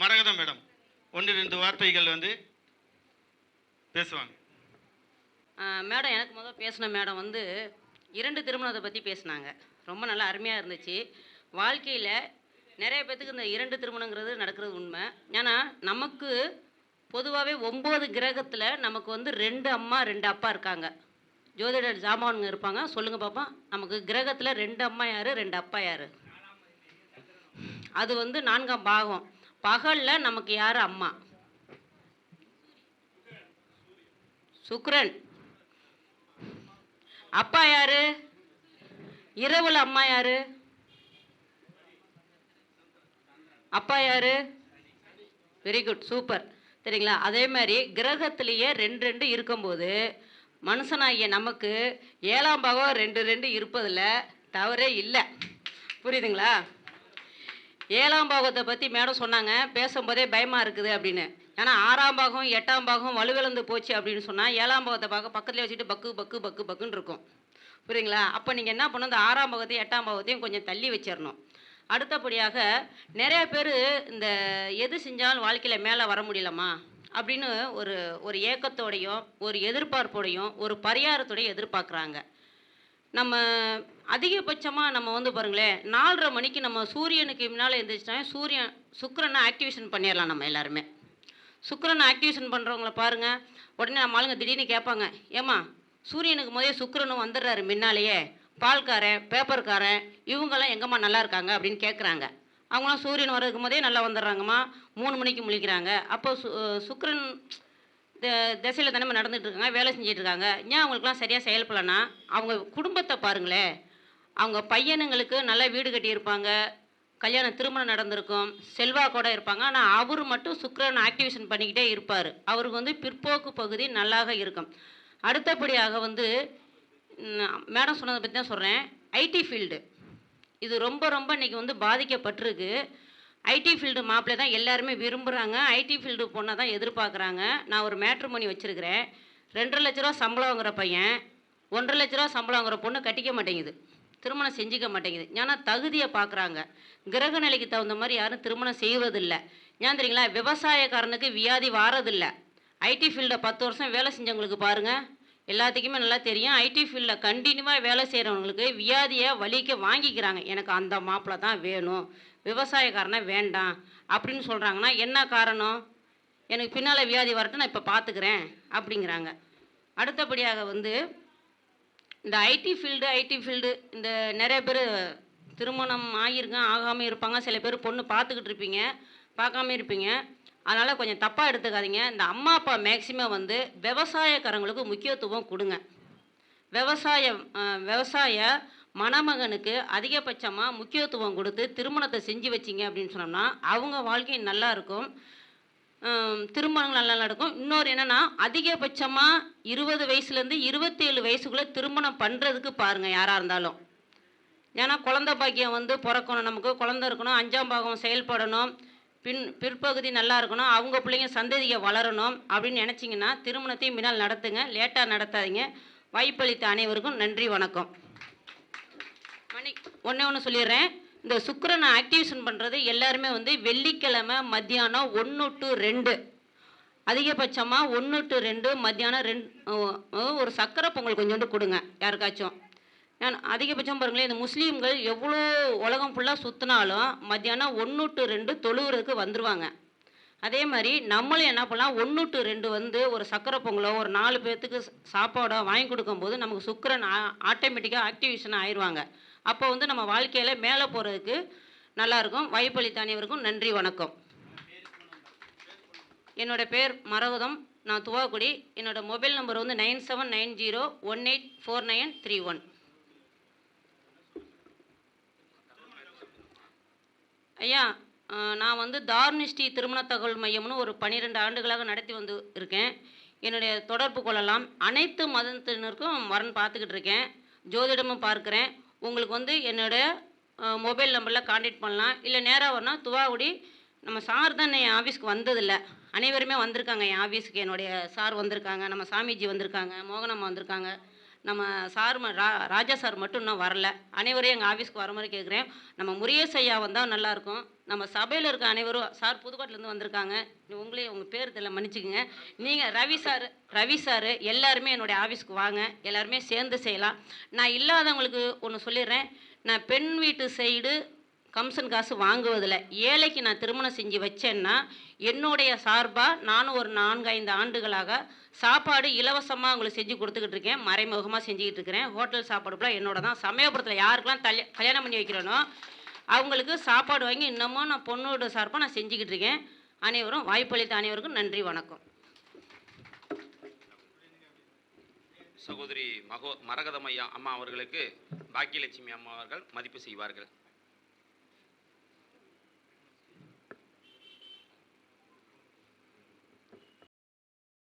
மரகதம் madam. ஒன்று ரெண்டு வார்த்தைகள் வந்து பேசுவாங்க. மேடம் எனக்கு முதல் பேசின மேடம் வந்து இரண்டு திருமணத்தை பற்றி பேசினாங்க. ரொம்ப நல்லா அருமையாக இருந்துச்சு. வாழ்க்கையில் நிறைய பேத்துக்கு இந்த இரண்டு திருமணங்கிறது நடக்கிறது உண்மை. ஏன்னா நமக்கு பொதுவாகவே ஒம்பது கிரகத்தில் நமக்கு வந்து ரெண்டு அம்மா ரெண்டு அப்பா இருக்காங்க. ஜோதிடர் ஜாமானுங்க இருப்பாங்க. சொல்லுங்கள் பாப்பா. நமக்கு கிரகத்தில் ரெண்டு அம்மா யார் ரெண்டு அப்பா யார்? அது வந்து நான்காம் பாகம். பகலில் நமக்கு யார் அம்மா? சுக்ரன். அப்பா யாரு? இரவுல அம்மா யாரு? அப்பா யாரு? வெரி குட் சூப்பர் சரிங்களா அதே மாதிரி கிரகத்திலேயே ரெண்டு ரெண்டு இருக்கும்போது மனுஷனாகிய நமக்கு ஏழாம் பாகம் ரெண்டு ரெண்டு இருப்பதில் தவறே இல்லை. புரியுதுங்களா? ஏழாம் பாகத்தை பற்றி மேடம் சொன்னாங்க. பேசும்போதே பயமாக இருக்குது அப்படின்னு. ஏன்னா ஆறாம் பாகம் எட்டாம் பாகம் வலுவிழந்து போச்சு அப்படின்னு சொன்னால் ஏழாம் பாகத்தை பார்க்க பக்கத்தில் வச்சுட்டு பக்கு பக்கு பக்கு பக்குன்னு இருக்கும். புரியுங்களா அப்போ நீங்கள் என்ன பண்ணணும்? இந்த ஆறாம் பாகத்தையும் எட்டாம் பாகத்தையும் கொஞ்சம் தள்ளி வச்சிடணும் அடுத்தபடியாக நிறைய பேர் இந்த எது செஞ்சாலும் வாழ்க்கையில் மேலே வர முடியலம்மா அப்படின்னு ஒரு ஒரு ஏக்கத்தோடையும் ஒரு எதிர்பார்ப்போடையும் ஒரு பரிகாரத்தோடையும் எதிர்பார்க்குறாங்க. நம்ம அதிகபட்சமாக நம்ம வந்து பாருங்களேன் நாலரை மணிக்கு நம்ம சூரியனுக்கு முன்னால் எழுந்திரிச்சிட்டா சூரியன் சுக்கரனை ஆக்டிவேஷன் பண்ணிடலாம் நம்ம எல்லாருமே. சுக்கரனை ஆக்டிவேஷன் பண்ணுறவங்கள பாருங்கள் உடனே நம்ம ஆளுங்க திடீர்னு கேட்பாங்க ஏம்மா சூரியனுக்கு முதல்ல சுக்கரனும் வந்துடுறாரு முன்னாலேயே பால்காரன் பேப்பர்காரன் இவங்கெல்லாம் எங்கம்மா நல்லா இருக்காங்க அப்படின்னு கேட்குறாங்க. அவங்களாம் சூரியன் வர்றதுக்கு முதலே நல்லா வந்துடுறாங்கம்மா மூணு மணிக்கு முழிக்கிறாங்க. அப்போ சு சுக்கரன் திசையில் தானே நடந்துகிட்ருக்காங்க வேலை செஞ்சுட்டு இருக்காங்க ஏன் அவங்களுக்குலாம் சரியாக செயல்படலன்னா அவங்க குடும்பத்தை பாருங்களேன். அவங்க பையனுங்களுக்கு நல்லா வீடு கட்டியிருப்பாங்க கல்யாணம் திருமணம் நடந்திருக்கும் செல்வாக்கோட இருப்பாங்க. ஆனால் அவர் மட்டும் சுக்கரன் ஆக்டிவேஷன் பண்ணிக்கிட்டே இருப்பார். அவருக்கு வந்து பிற்போக்கு பகுதி நல்லாக இருக்கும். அடுத்தபடியாக வந்து மேடம் சொன்னதை பற்றி தான் சொல்கிறேன் ஐடி ஃபீல்டு. இது ரொம்ப ரொம்ப இன்றைக்கி வந்து பாதிக்கப்பட்டிருக்கு. ஐடி ஃபீல்டு மாப்பிள்ளை தான் எல்லாருமே விரும்புகிறாங்க ஐடி ஃபீல்டு பொண்ணை தான் எதிர்பார்க்குறாங்க. நான் ஒரு மேட்ரிமோனி வச்சுருக்கிறேன். ரெண்டரை லட்ச ரூபா சம்பளம் பையன் ஒன்றரை லட்ச ரூபா சம்பளம் பொண்ணு கட்டிக்க மாட்டேங்குது. திருமணம் செஞ்சுக்க மாட்டேங்குது. ஏன்னா தகுதியை பார்க்குறாங்க. கிரக நிலைக்கு தகுந்த மாதிரி யாரும் திருமணம் செய்வதில்லை ஏன் தெரியுங்களா? விவசாயக்காரனுக்கு வியாதி வாரதில்லை. ஐடி ஃபீல்டை பத்து வருஷம் வேலை செஞ்சவங்களுக்கு பாருங்கள் எல்லாத்துக்குமே நல்லா தெரியும். ஐடி ஃபீல்டில் கண்டினியூவாக வேலை செய்கிறவங்களுக்கு வியாதியை வலிக்க வாங்கிக்கிறாங்க. எனக்கு அந்த மாப்பிள்ளை தான் வேணும். விவசாயக்காரனை வேண்டாம் அப்படின்னு சொல்கிறாங்கன்னா என்ன காரணம்? எனக்கு பின்னால் வியாதி வரட்டும் நான் இப்போ பார்த்துக்கிறேன் அப்படிங்கிறாங்க. அடுத்தபடியாக வந்து இந்த ஐடி ஃபீல்டு ஐடி ஃபீல்டு இந்த நிறைய பேர் திருமணம் ஆகியிருக்கேன் ஆகாமல் இருப்பாங்க. சில பேர் பொண்ணு பார்த்துக்கிட்டு இருப்பீங்க பார்க்காம இருப்பீங்க. அதனால் கொஞ்சம் தப்பாக எடுத்துக்காதீங்க. இந்த அம்மா அப்பா மேக்சிமம் வந்து விவசாயக்காரங்களுக்கு முக்கியத்துவம் கொடுங்க. விவசாயம் விவசாய மணமகனுக்கு அதிகபட்சமாக முக்கியத்துவம் கொடுத்து திருமணத்தை செஞ்சு வச்சிங்க அப்படின்னு சொன்னோம்னா அவங்க வாழ்க்கை நல்லா இருக்கும். திருமணங்கள் நல்லா நடக்கும். இன்னொரு என்னென்னா அதிகபட்சமாக இருபது வயசுலேருந்து இருபத்தேழு வயசுக்குள்ளே திருமணம் பண்ணுறதுக்கு பாருங்கள் யாராக இருந்தாலும். ஏன்னா குழந்த பாக்கியம் வந்து பிறக்கணும் நமக்கு குழந்த இருக்கணும் அஞ்சாம் பாகம் செயல்படணும். பின் பிற்பகுதி நல்லா இருக்கணும் அவங்க பிள்ளைங்க சந்ததியை வளரணும் அப்படின்னு நினச்சிங்கன்னா திருமணத்தையும் பின்னால் நடத்துங்க லேட்டாக நடத்தாதீங்க. வாய்ப்பளித்த அனைவருக்கும் நன்றி வணக்கம். மணி ஒன்றே ஒன்று சொல்லிடுறேன். இந்த சுக்கரனை ஆக்டிவேஷன் பண்ணுறது எல்லாருமே வந்து வெள்ளிக்கிழமை மத்தியானம் ஒன்று டு ரெண்டு. அதிகபட்சமாக ஒன்று டு ரெண்டு மத்தியானம் ரெண்டு ஒரு சக்கரை பொங்கல் கொஞ்சோண்டு கொடுங்க யாருக்காச்சும். அதிகபட்சம் பாருங்களேன் இந்த முஸ்லீம்கள் எவ்வளோ உலகம் ஃபுல்லாக சுற்றினாலும் மத்தியானம் ஒன்று டு ரெண்டு தொழுகிறதுக்கு வந்துடுவாங்க அதே மாதிரி நம்மளும் என்ன பண்ணலாம் ஒன்று டு ரெண்டு வந்து ஒரு சக்கரை பொங்கலோ ஒரு நாலு பேர்த்துக்கு சாப்பாடோ வாங்கி கொடுக்கும்போது நமக்கு சுக்கிரன் ஆட்டோமேட்டிக்காக ஆக்டிவேஷன் ஆயிடுவாங்க. அப்போ வந்து நம்ம வாழ்க்கையில் மேலே போகிறதுக்கு நல்லாயிருக்கும் வாய்ப்பளித்த அனைவருக்கும் நன்றி வணக்கம். என்னோடய பேர் மரகதம் நான் துவாக்குடி. என்னோட மொபைல் நம்பர் வந்து nine seven nine zero one eight four nine three one. ஐயா நான் வந்து தார்னிஷ்டி திருமண தகவல் மையம்னு ஒரு பன்னிரெண்டு ஆண்டுகளாக நடத்தி வந்து இருக்கேன். என்னுடைய தொடர்பு கொள்ளலாம். அனைத்து மதத்தினருக்கும் வரன் பார்த்துக்கிட்டு இருக்கேன். ஜோதிடமும் பார்க்குறேன். உங்களுக்கு வந்து என்னுடைய மொபைல் நம்பரில் காண்டாக்ட் பண்ணலாம். இல்லை நேராக வரணும் துவாகுடி நம்ம சார் தான் என் ஆஃபீஸ்க்கு வந்ததில்லை. அனைவருமே வந்திருக்காங்க. என் ஆஃபீஸுக்கு என்னுடைய சார் வந்திருக்காங்க. நம்ம சாமிஜி வந்திருக்காங்க. மோகனம்மா வந்திருக்காங்க. நம்ம சார் ம- ரா ராஜா சார் மட்டும் இன்னும் வரல. அனைவரையும் எங்கள் ஆஃபீஸ்க்கு வர மாதிரி கேட்குறேன் நம்ம முருகேஷ் ஐயா வந்தால் நல்லாயிருக்கும் நம்ம சபையில் இருக்க அனைவரும் சார் புதுக்கோட்டிலேருந்து வந்திருக்காங்க. உங்களே உங்கள் பேர் தெரியல மன்னிச்சுக்குங்க. நீங்கள் ரவி சார் ரவி சார் எல்லாருமே என்னுடைய ஆஃபீஸ்க்கு வாங்க. எல்லாருமே சேர்ந்து செய்யலாம். நான் இல்லாதவங்களுக்கு ஒன்று சொல்லிடுறேன். நான் பெண் வீட்டு சைடு கம்சன் காசு வாங்குவதில்லை. ஏழைக்கு நான் திருமணம் செஞ்சு வச்சேன்னா என்னுடைய சார்பாக நானும் ஒரு நான்கு ஐந்து ஆண்டுகளாக சாப்பாடு இலவசமாக உங்களுக்கு செஞ்சு கொடுத்துக்கிட்டு இருக்கேன். மறைமுகமாக செஞ்சுக்கிட்டு இருக்கிறேன். ஹோட்டல் சாப்பாடு கூட என்னோட தான் சமயபுரத்தில் யாருக்கெல்லாம் தல்ய கல்யாணம் பண்ணி வைக்கிறேனோ அவங்களுக்கு சாப்பாடு வாங்கி இன்னமும் நான் பொண்ணோட சார்பாக நான் செஞ்சுக்கிட்டு இருக்கேன். அனைவரும் வாய்ப்பளித்த அனைவருக்கும் நன்றி வணக்கம். சகோதரி மகோ மரகதமையா அம்மா அவர்களுக்கு பாக்கியலட்சுமி அம்மா அவர்கள் மதிப்பு செய்வார்கள்.